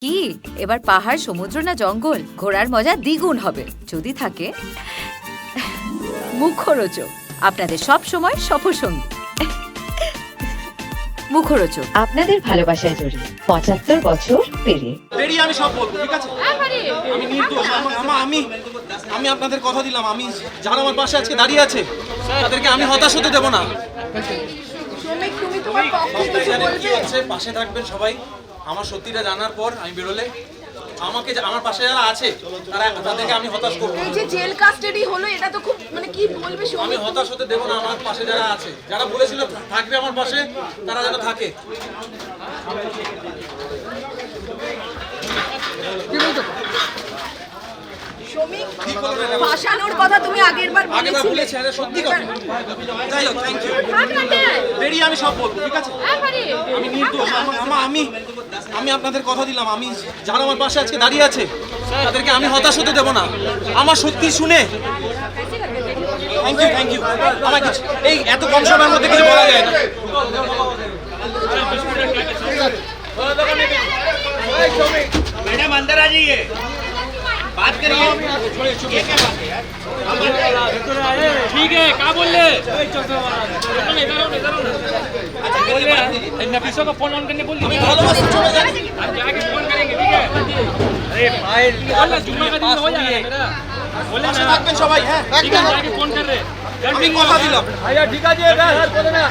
কি? এবার পাহাড় সমুদ্র না জঙ্গল? ঘোরার মজা দ্বিগুণ হবে। যদি থাকে মুখরোচক। আপনাদের সব সময় সফরসঙ্গী। মুখরোচক। আপনাদের ভালোবাসায় জড়িয়ে পঁচাত্তর বছর পেরিয়ে। বেরিয়ে আমি সব বলব ঠিক আছে? আমি নির্দোষ আমা- আমা- আমি আমি আপনাদের কথা দিলাম আমি যারা আমার পাশে আজকে দাঁড়িয়ে আছে তাদেরকে আমি হতাশ হতে দেবো না। তুমি তোমার পক্ষে কিছু বলবে? পাশে থাকবেন সবাই। আমার সত্যিটা জানার পর আমি বেরোলে আমাকে আমার পাশে যারা আছে তারা তাদেরকে আমি হতাশ করব এই যে জেল কাস্টডি হলো এটা তো খুব মানে কি বলবে আমি হতাশ হতে দেবো না আমার পাশে যারা আছে। যারা বলেছিল থাকবে আমার পাশে তারা যেন থাকে। শ্রমিক কি করবেন এটা? ফাঁসানোর কথা তুমি আগের বার আগেবার বলেছিলে বলেছি আরে সত্যি কথা যাই হোক থ্যাংক ইউ বেরিয়ে আমি সব বলবো ঠিক আছে আমি নির্দোষ আমা- আমা- আমি আমি আপনাদের কথা দিলাম আমি যারা আমার পাশে আজকে দাঁড়িয়ে আছে তাদেরকে আমি হতাশ হতে দেবো না আমার সত্যি শুনে থ্যাংক ইউ থ্যাংক ইউ আমার কিছু এই এত কম সময়ের মধ্যে কিছু বলা যায় না मैडम अंदर आ जाइए बात करिए। ठीक है क्या बोल रहे? अच्छा, नफीसों को फ़ोन ऑन करने बोल दिया हम जाके फ़ोन करेंगे ठीक है? अरे भाई जुम्मा का दिन हो जाएगा मेरा। बोले ना सबाई है। ठीक है जाके फ़ोन कर रहे गर्मी को दिलाम भैया ठीक है जी सर बोले ना